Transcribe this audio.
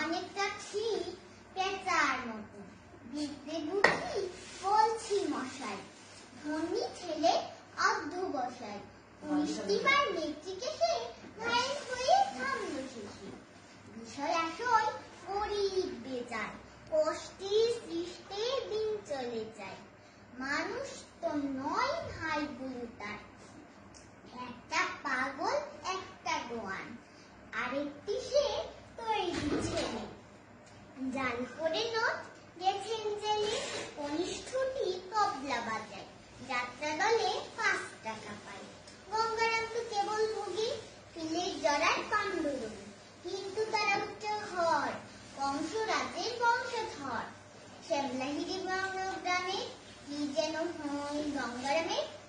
অনেকটা ঠিক পেঁচার মতো বিদ্যে বুদ্ধি বলছি মশাই ধনী ছেলে অর্ধ বসাই পুষ্টিবার মেয়েটিকে মানুষ তো নয় ভাই বলে একটা পাগল, একটা গোয়ান আরেকটি সে তৈরি ছেলে। জাল করে নোট গেছেন জেলে, কনিষ্ঠটি তবলা বাজায়। যাত্রা দলে পাঁচ টাকা পায়। গঙ্গারাম তো কেবল ভোগী ফিলের জড়ায় পাণ্ডুরবী কিন্তু তারা উচ্চ ঘর, বংশরাজের বংশধর। শ্যামলাগিরি গ্রামে region of Hong Gongarabe